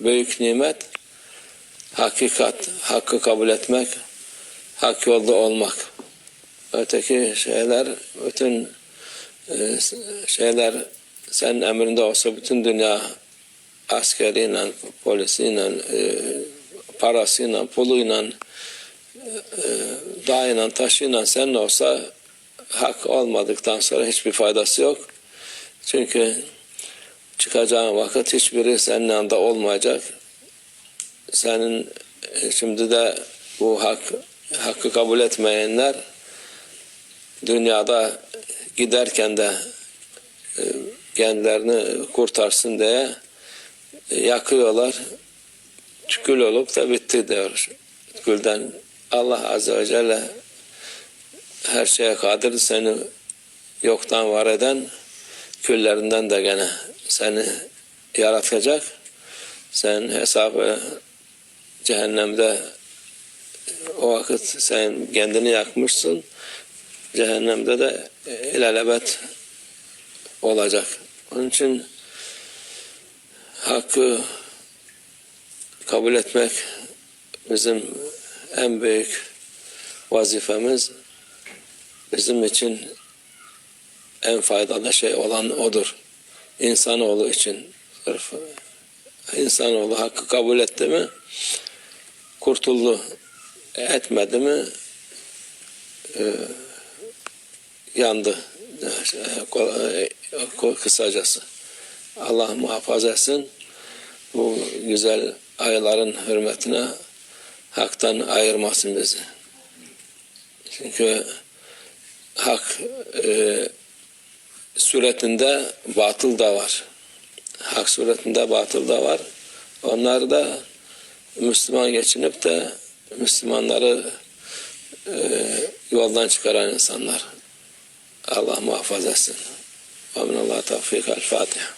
büyük nimet hakikat, hakkı kabul etmek, hak yolda olmak. Öteki şeyler, bütün e, şeyler senin emrinde olsa bütün dünya askeriyle, polisiyle, e, parasıyla, puluyla, e, dağıyla, taşıyla senin olsa hak olmadıktan sonra hiçbir faydası yok. Çünkü çıkacağın vakit hiçbiri senin yanında olmayacak. Senin e, şimdi de bu hak hakkı kabul etmeyenler dünyada giderken de e, kendilerini kurtarsın diye e, yakıyorlar. Kül olup da bitti diyor. Külden Allah Azze ve Celle her şeye kadir seni yoktan var eden küllerinden de gene seni yaratacak. Sen hesabı cehennemde o vakit sen kendini yakmışsın. Cehennemde de ilelebet olacak. Onun için hakkı kabul etmek bizim en büyük vazifemiz. Bizim için en faydalı şey olan odur. İnsanoğlu için. Sırf insanoğlu hakkı kabul etti mi kurtuldu. Etmedi mi e, yandı. E, Kısacası. Allah muhafaza etsin. Bu güzel ayların hürmetine haktan ayırmasın bizi. Çünkü hak e, suretinde batıl da var. Hak suretinde batıl da var. Onlar da Müslüman geçinip de Müslümanları e, yoldan çıkaran insanlar. Allah muhafaza etsin. Amin Allah tevfik. El Fatiha.